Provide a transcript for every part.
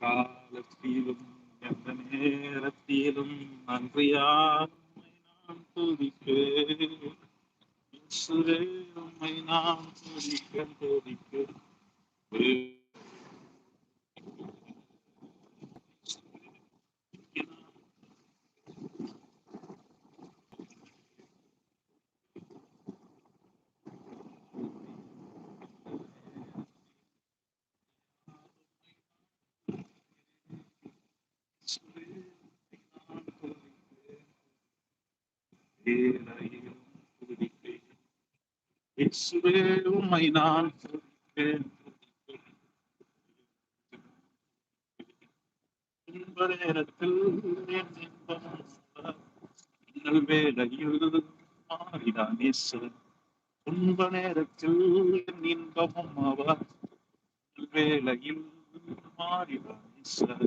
காலத்திலும் எந்த நேரத்திலும் நன்றியாய் நான் துதிக்கிறேன் இயேசுவே உம்மை நான் துதிக்க துதிக்க இயேசுவே உம்மை நான் துதிப்பேன் நேரத்தில் என் இன்பம் இன்னல் வேளையில் மாறினான் துன்ப நேரத்தில் என் இன்பமும் அவர் வேலையில் மாறினானே சார்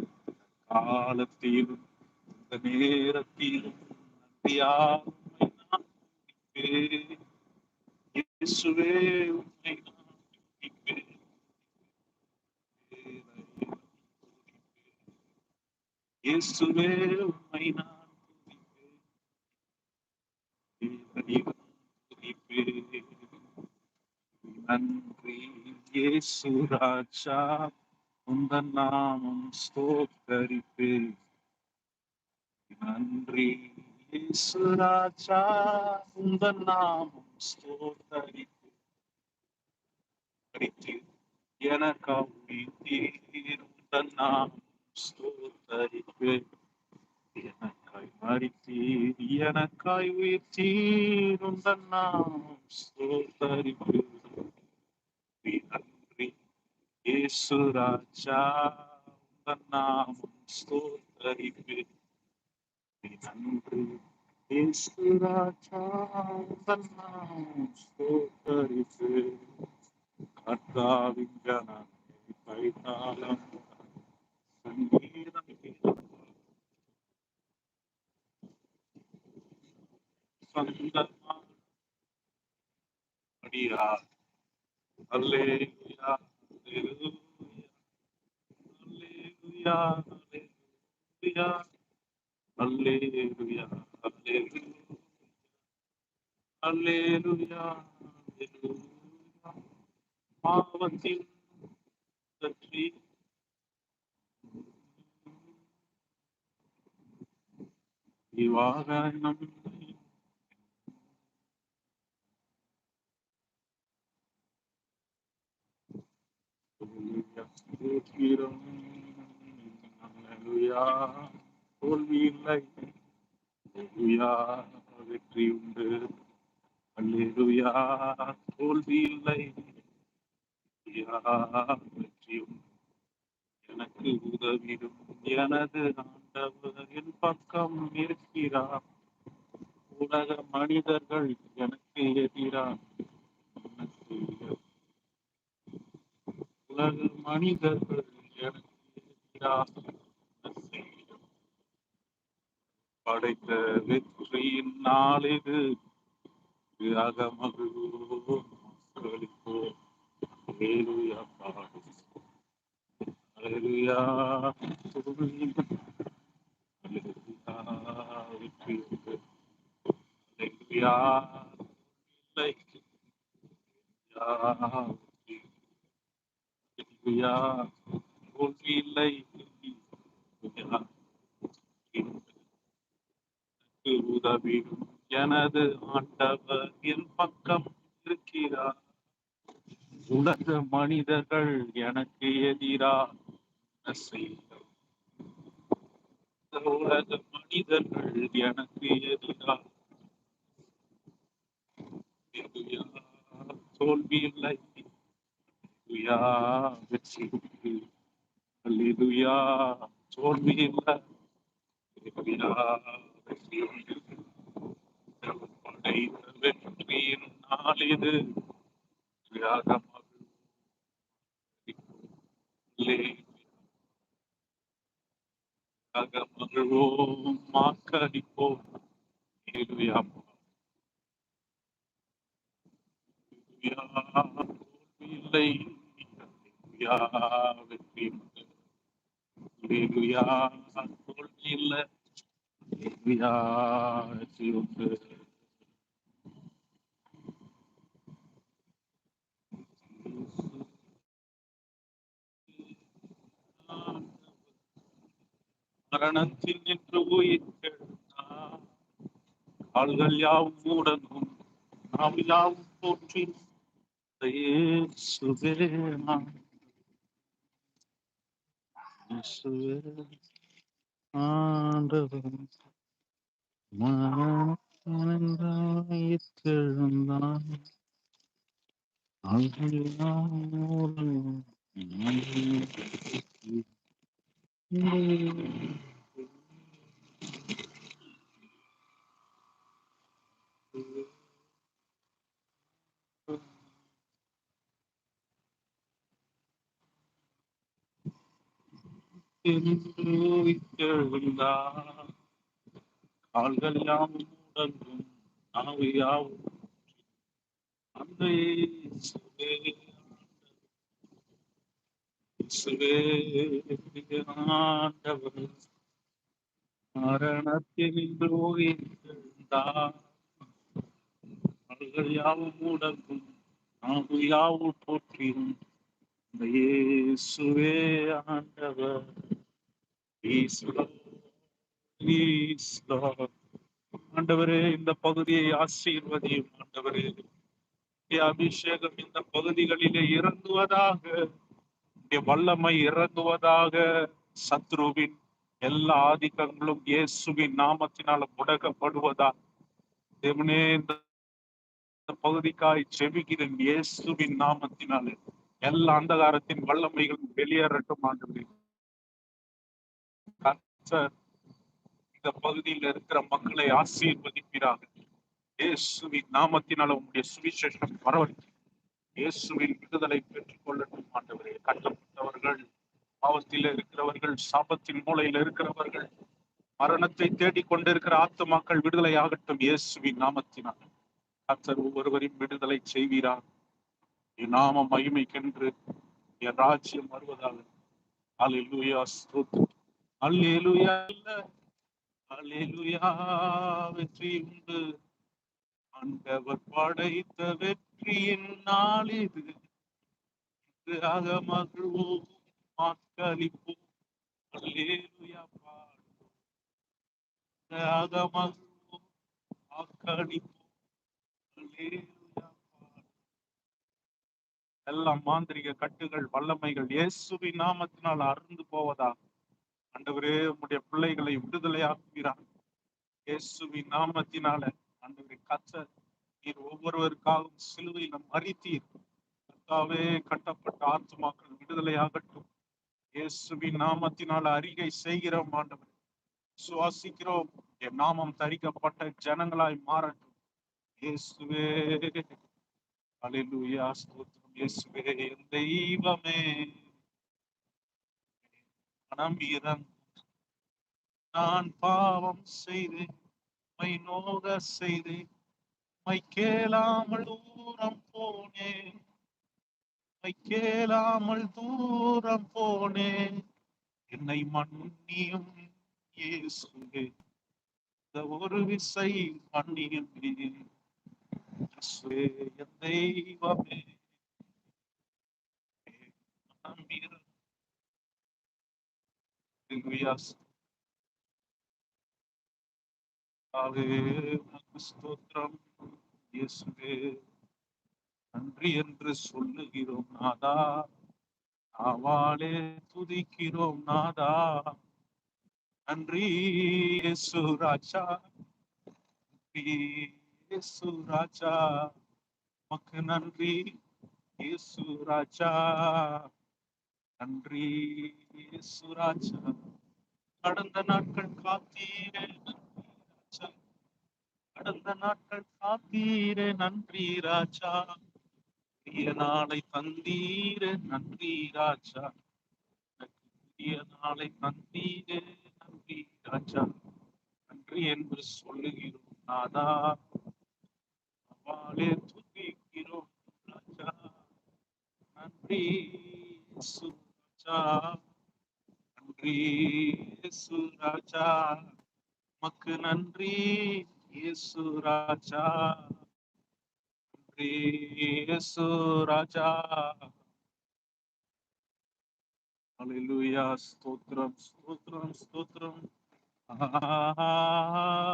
காலத்திலும் இந்த நேரத்திலும் நன்றியாய் நான் இயேசுவே உம்மை நான் துதிப்பேன். இயேசுவே உம்மை நான் துதிப்பேன். துதிப்பேன். நன்றி இயேசு ராஜா உந்தன் நாமம் ஸ்தோத்தரிப்பேன் நன்றி இயேசு ராஜா உந்தன் நாமம் ஸ்தோத் படித்து எனக்காக உயிர் உந்தன் ஸ்தோத்தரிப்பேன் எனக்காய் மறித்தீர் எனக்காய் உயிர்த்தீர் உந்தன் நாமம் ஸ்தோத்தரிப்பேன் நன்றி இயேசு ராஜா தன்னாம் ஸ்தோத்தரிப்பேன் நன்றி இயேசு ராஜா தன்னாம் ஸ்தோத்தரிப்பேன் கர்த்தாவின் ஜனமே கைதாளம் சங்கீதம் சந்தமா அடியார் அல்லேலூயா அல்லேலூயா அல்லேலூயா அல்லேலூயா அல்லேலூயா அல்லேலூயா பாவத்தில் பற்றி இவாக நம்மை ஸ்தோத்திரம். தோல்வி இல்லை வெற்றி உண்டு. அல்லேலூயா. தோல்வி இல்லை அல்லேலூயா. எனக்கு உதவிடும். எனது ஆண்டவர் என் பக்கம் இருக்கிறார். உலக மனிதர்கள் எனக்கு எதிராக உலக மனிதர்கள் எனக்கு எதிராக படைத்த வெற்றியின் நாளிது. அகமகிழ்வோம் மக்களுக்கோம் வெற்றி உண்டு ஹalleluya இல்லை ஹalleluya இல்லை உதவிடும் எனது ஆண்டவர் என் பக்கம் இருக்கிறார் உலக மனிதர்கள் எனக்கு எதிராக என்ன உலக மனிதர்கள் எனக்கு எதிராக தோல்வி இல்லை ஹalleluya, வெற்றி உண்டு தோல்வி இல்லை ஹalleluya, வெற்றி உண்டு படைத்த வெற்றியின் நாள் இது தியாகம் மகிழ்வோம் மாக்கடிப்போம் ஹalleluya. ஹalleluya, தோல்வி இல்லை ஹalleluya, வெற்றி உண்டு ஹalleluya தோல்வி இல்ல ஹalleluya வெற்றி உண்டு மரணத்தில் நின்று உயிர்த்தெழுந்தார் கால்கள் யாவும் மூடங்கும் நாம் யாவும் போற்றி ஆண்டவன் நான். கால்கள் யாவும் மூடங்கும் எழுந்தார் கால்கள் யாவும் முடங்கும் நாவு யாவும் அந்த இயேசுவே இயேசுவே ஆண்டவர் மரணத்தில் இன்று யாவும் முடங்கும் நாவு யாவும் போற்றியும் இந்த இயேசுவே ஆண்டவர். ஆண்டவரே இந்த பகுதியை ஆசீர்வதியும் ஆண்டவரே. அபிஷேகம் இந்த பகுதிகளிலே இறங்குவதாக உம்முடைய வல்லமை இறங்குவதாக சத்ருவின் எல்லா ஆதிக்கங்களும் இயேசுவின் நாமத்தினால முடக்கப்படுவதா தேவனே இந்த பகுதிக்காய் செவிகிறேன் இயேசுவின் நாமத்தினால எல்லா அந்தகாரத்தின் வல்லமைகளும் வெளியேறட்டும் ஆண்டவரே. கர்த்தர் இந்த பகுதியில் இருக்கிற மக்களை ஆசீர்வதிப்பீராக. இயேசுவின் நாமத்தினால உங்களுடைய சுவிசேஷம் பரவல் இயேசுவின் விடுதலை பெற்றுக் கொள்ளட்டும் ஆண்டவரே. கட்டப்பட்டவர்கள் பாவத்தில் இருக்கிறவர்கள் சாபத்தின் மூலையில் இருக்கிறவர்கள் மரணத்தை தேடிக் கொண்டிருக்கிற ஆத்துமாக்கள் விடுதலை ஆகட்டும் இயேசுவின் நாமத்தினால். கத்தர் ஒவ்வொருவரையும் விடுதலை செய்வீரார் என் நாம மகிமைக்கென்று என் ராஜ்யம் வருவதாக. அலிலுயா ஸ்தோத்திரம். அல்லேலுயா இல்ல. வெற்றி உண்டு. ஆண்டவர் படைத்த வெற்றியின் நாளிது. இது இது அக மகிழ்வோம் வாக்களிப்போம் அல்லேலூயா பாடுவோம் அக மகிழ்வோம் வாக்களிப்போம் அல்லேலூயா எல்லாம் மாந்திரிக கட்டுகள் வல்லமைகள் இயேசுவின் நாமத்தினால் அருந்து போவதாக ஆண்டவரே உம்முடைய பிள்ளைகளை விடுதலையாக்குகிறார் இயேசுவின் நாமத்தினால. ஆண்டவரே கத்த நீர் ஒவ்வொருவருக்காகவும் சிலுவையில மறித்தீர் கத்தாவே கட்டப்பட்ட ஆத்மாக்கள் விடுதலையாகட்டும். இயேசுவின் நாமத்தினால் அறிகை செய்கிறோம் ஆண்டவர். சுவாசிக்கிறோம் என் நாமம் தரிக்கப்பட்ட ஜனங்களாய் மாறட்டும். இயேசுவே அலிலுயா ஸ்தோத்திரம். இயேசுவே என் தெய்வமே. மனம் இறங்கும். நான் பாவம் செய்தேன். உம்மை நோக செய்து உம்மை கேளாமல் தூரம் போனேன். உம்மை கேளாமல் தூரம் போனேன். என்னை மன்னியும் இயேசுவே. இந்த ஒரு விசை மன்னியும். தெய்வமே. மனம் Hallelujah. ஆவே உமக்கு ஸ்தோத்திரம். இயேசுவே நன்றி என்று சொல்லுகிறோம் நாதா. அவளே துதிக்கிறோம் நாதா. நன்றி இயேசு ராஜா. இயேசு ராஜா. உமக்கு நன்றி இயேசு ராஜா. நன்றி இயேசு ராஜா. கடந்த நாட்கள் காத்தீரே கடந்த நாட்கள் காத்தீரே நன்றி ராஜா. புதிய நாளை தந்தீரே நன்றி ராஜா. புதிய நாளை தந்தீரே நன்றி ராஜா. நன்றி என்று சொல்லுகிறோம் நாதா அவாலே துதிக்கிறோம் ராஜா. நன்றி சுராஜா நன்றி சுராஜா மக்கு நன்றி. येसु राजा येसु राजा Hallelujah, stotram, stotram, stotram. Ah,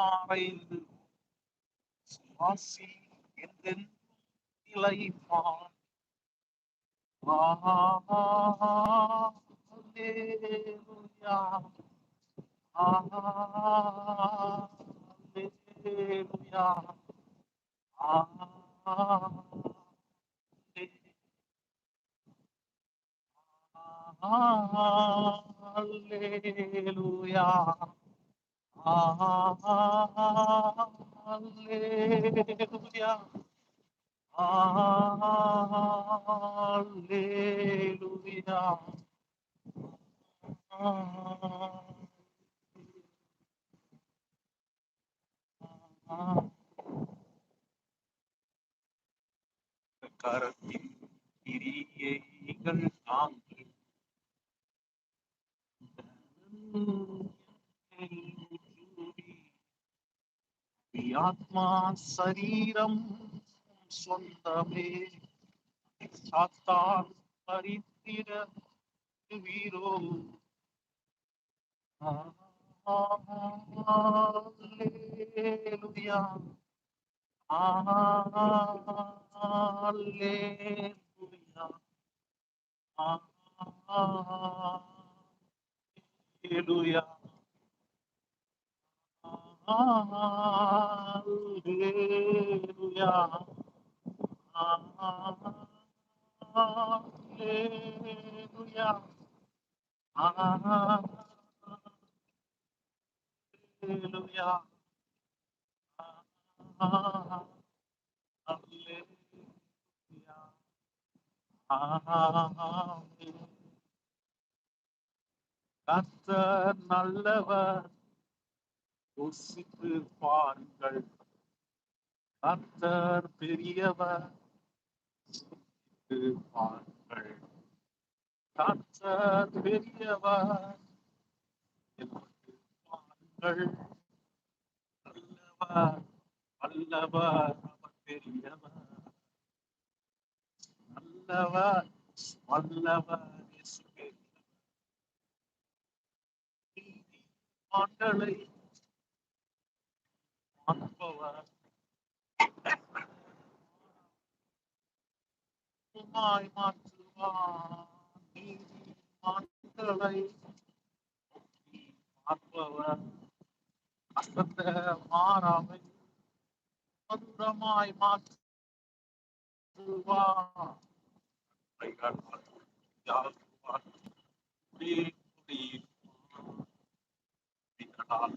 மறைந்து சுவாசி என்றென்றும் நிலைப்பான் Hallelujah. Hallelujah. Hallelujah. Hallelujah. ஆத்மா சரீரம் சொந்தமே சாத்தான் பரித்திட வீரோ ஆ Hallelujah. Hallelujah. Hallelujah. Hallelujah. Amen. கர்த்தர் நல்லவர் ருசித்து பாருங்கள். கர்த்தர் பெரியவர் ருசித்து பாருங்கள். கர்த்தர் பெரியவர் என்று பாருங்கள். நல்லவர் வல்லவர் அவர் பெரியவர். நல்லவர் வல்லவர் இயேசு பெரியவர். ஆண்டலை ஆண்பவர் உமாய் மாற்றுவார் நீதிமான்களை நோக்கி பார்ப்பவர் அசந்த மாறாமை மதுரமாய் மாற்றுவார் கைகள் யாருவார் குடி குடி குடிகளால்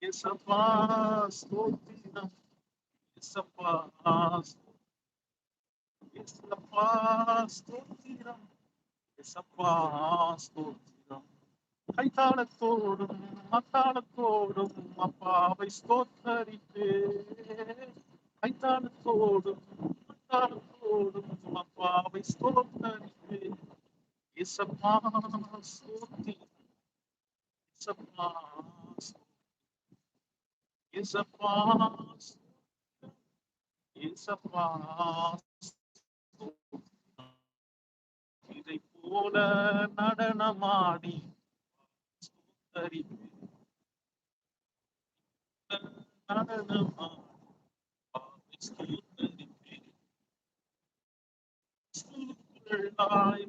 essa paz contida, essa paz, essa paz contida, essa paz contida. Kaitara torum, matara torum, apava estotarite. Kaitara torum, matara torum, apava estotarite. Essa paz contida. ஸ்தோத்தி இசப்பா இசப்பா இசப்பா இதை போல நடனமாடி ஸ்தோத்தரித்து நடனமாடி அப்பாவை ஸ்தோத்தரித்து கிறிஸ்துவுக்குள்ளாய் தாவே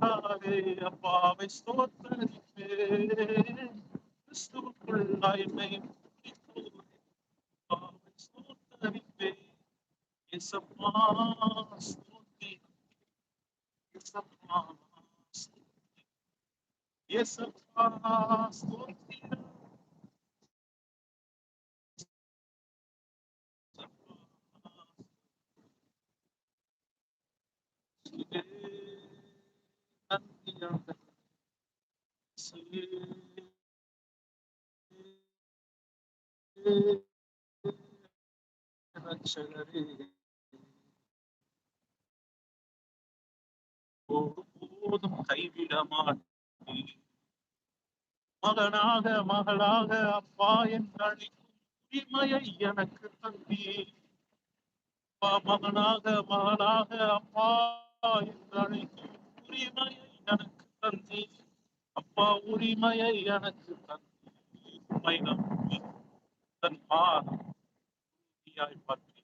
அப்பாவை ஸ்தோத்தரிப்பே கிறிஸ்துவுக்குள்ளாய் மை அப்பாவை ஸ்தோத்தரிப்பே இயேசப்பா ஸ்தோத்தி இயேசப்பா ஸ்தோத்தி இயேசப்பா ஸ்தோத்தி நன்றியாக ரட்சகரே ஒருபோதும் கைவிட மாட்டேன் மகனாக மகளாக அப்பா என்று அழைக்கும் உரிமையை எனக்கு தந்தீ அப்பா மகனாக மகளாக அப்பா என்று அழைக்கும் உரிமையை எனக்கு தந்தி அப்பா உரிமையை எனக்கு தந்தி உம்மை நம்பி தன் பாதம் உறுதியாய் பற்றி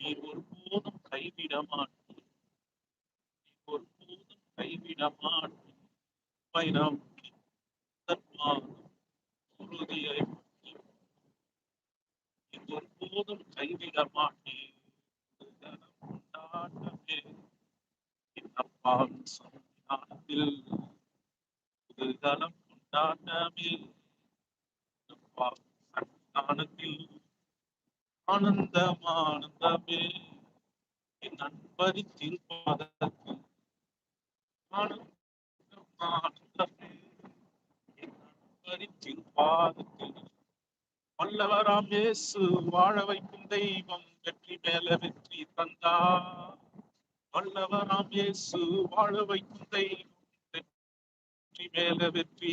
நீ ஒருபோதும் கைவிட மாட்டேன். நீ ஒருபோதும் கைவிட மாட்டேன். உம்மை நம்பி தன் பாதம் உறுதியாய் பற்றி நீ ஒருபோதும் கைவிட மாட்டேன் கொண்டாட்டமே என் அப்பாவின் புதுதலம் கொண்டாட்டமே. அப்பா ஆனந்தம் ஆனந்தமே என் நண்பரின் பாதத்தில் ஆனந்தம் ஆனந்தமே என் நண்பரின் பாதத்தில் வல்லவராம் இயேசு வாழ வைக்கும் தெய்வம் வெற்றி மேல வெற்றி தந்தார் வல்லவராம் இயேசு வாழ வைக்கும் தெய்வம். வெற்றி மேல வெற்றி.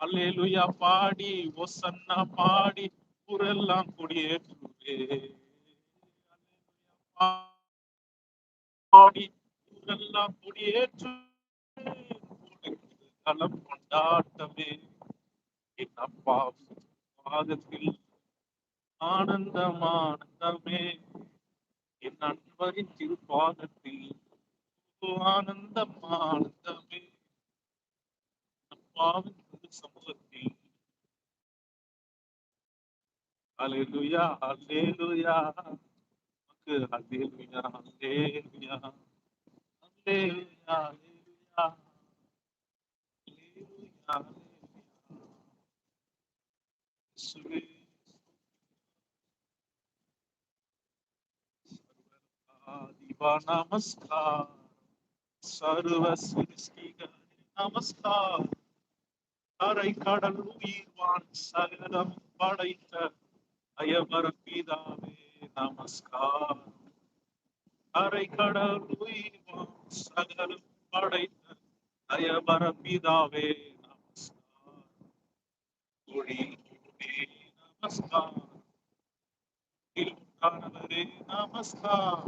அல்லேலுயா பாடி ஒசன்னா பாடி குரெல்லாம் கொடியேற்றுவே. பாடி குரெல்லாம் கொடியேற்று களம் கொண்டாட்டமே. என் அப்பா பாதத்தில் ஆனந்தமானந்தமே என் நண்பரின் திருப்பாதத்தில் ஆனந்தம் ஆனந்தமே அப்பாவின் திரு சமூகத்தில். அலேலுயா அலேலுயா நமக்கு அலேலுயா அலேலுயா அலேலுயா அலேலுயா அலேலுயா இயேசுவே. नमस्कार सर्व சிருஷ்டிகரே நமஸ்கார் கரை கடல் உயிர்வான் சகலம் படைத்த அயவர பிதாவே நமஸ்கார் கரை கடல் உயிர்வான் சகலம் படைத்த அயவர பிதாவே நமஸ்கார் ஒளியில் ஒளி நமஸ்கார் உண்டானவரே நமஸ்கார்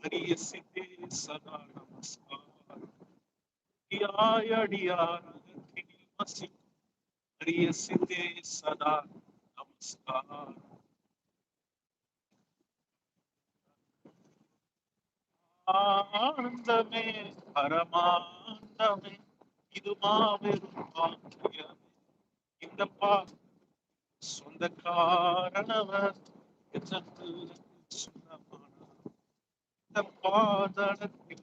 அருவியாய் வசிக்கும் சித்தே சதா நமஸ்கார் சித்தே சதா ஆனந்தமே பரமானந்தமே இது மாபெரும் பாக்கியமே. இந்த பா சொந்தக்காரனவர் காரணவர் சொந்தமானார் இந்த பாதளத்தில்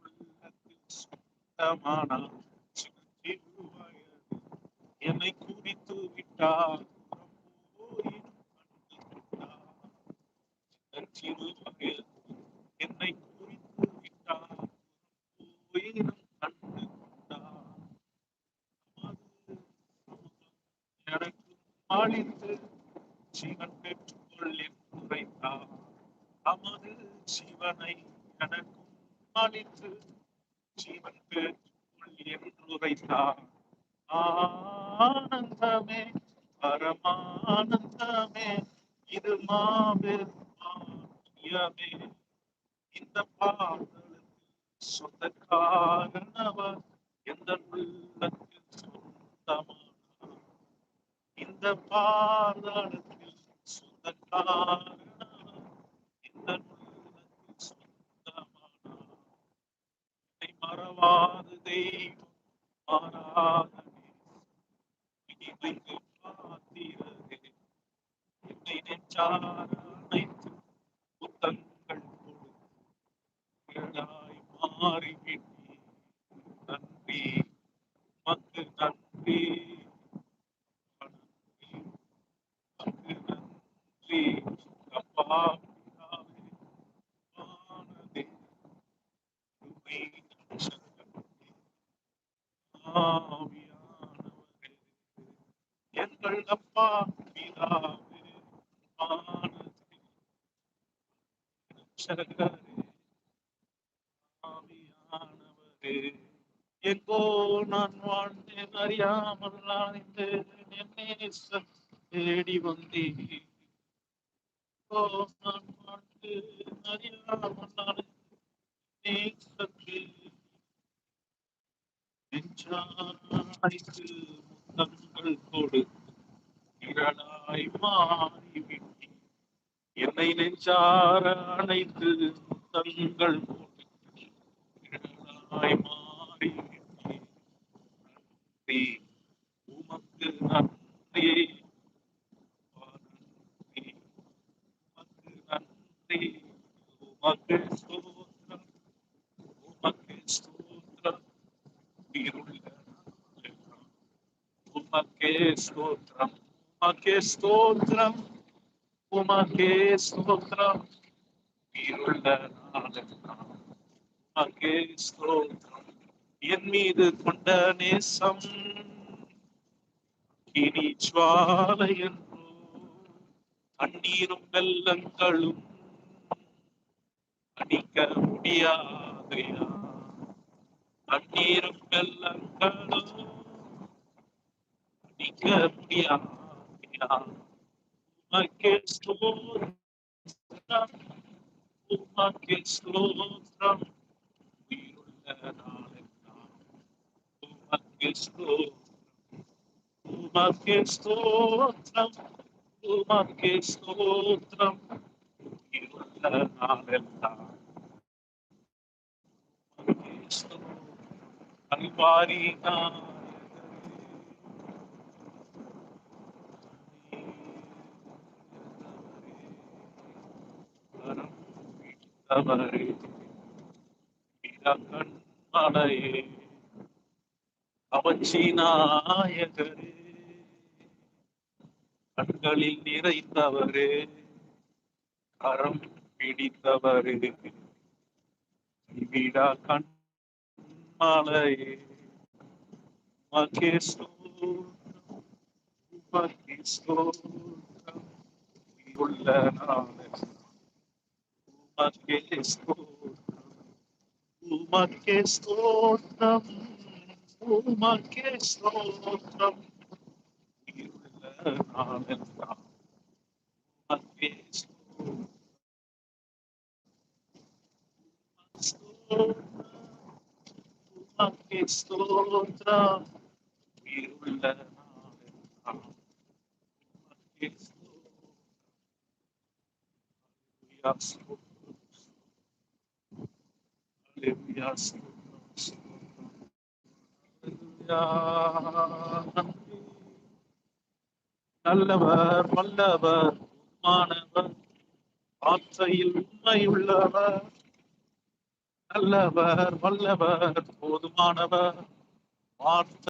உள்ளத்தில் சொந்தமானார் என்னை குறித்து விட்டார் சிறுவயது என்னை குறித்து விட்டார் கண்டு கொண்டார் எனக்கு மாளித்து சிவன் தமது சிவனை எனக்கும் அளித்து ஜீவன் பெற்றுக்கொள் என்று ஆனந்தமே பரமானந்தமே இது மாபெரும் பாக்கியமே. இந்த பாடலுக்கு சொந்தக்காரனவர் எந்த உள்ளத்தில் சொந்தமான இந்த பாடலுக்கு சொந்த காரணம் Chara, நேசம் தேடி வந்தேன். அறியாமல் அலைந்தேன் நெஞ்சாய்க்கு முத்தங்கள் கொடு. இரளாய் மாறிவிட்டேன். என்னை நெஞ்சார அணைத்து முத்தங்கள் கொடு. இரளாய் மாறிவிட்டேன். உமக்கு நான் நன்றி நன்றி உமக்கு ஸ்தோத்திரம். உமக்கு ஸ்தோத்திரம். உயிருள்ள உமக்கே ஸ்தோத்திரம் உமக்கே ஸ்தோத்திரம் உமக்கே ஸ்தோத்திரம் உயிருள்ள நாளெல்லாம். உமக்கே ஸ்தோத்திரம். என் மீது கொண்ட நேசம். இனி ஜுவாலை என்றோ தண்ணீரும் வெள்ளங்களும் அடிக்க முடியாதையா தண்ணீரும் வெள்ளங்களும் அடிக்க முடியாதையா உமக்கே ஸ்தோத்திரம். உமக்கே ஸ்தோத்திரம். உயிருள்ள நாளெல்லாம் உமக்கே ஸ்தோத்திரம் உமக்கே ஸ்தோத்திரம் உமக்கே ஸ்தோத்திரம் உயிருள்ள நாளெல்லாம் உமக்கே ஸ்தோத்திரம் கல்வாரி நாயகரே கண்மலையே அவச்சி நாயகரே கண்களில் நிறைந்தவரே கரம் பிடித்தவரே. விடா கண்மலையே உமக்கே உமக்கே உள்ள நாளே உமக்கே ஸ்தோத்திரம், உமக்கே ஸ்தோத்திரம், உமக்கே ஸ்தோத்திரம், உயிருள்ள நாளெல்லாம் உமக்கே ஸ்தோத்திரம், ஸ்தோத்திரம், உமக்கே ஸ்தோத்திரம், உயிருள்ள நாளெல்லாம் உமக்கே ஸ்தோத்திரம். Hallelujah, ஸ்தோத்திரம். Hallelujah, ஸ்தோத்திரம், ஸ்தோத்திரம். Hallelujah, நன்றி. நல்லவர் வல்லவர் மாணவர் வார்த்தையில் உண்மையுள்ளவர். நல்லவர் வல்லவர் போதுமானவர். வார்த்தை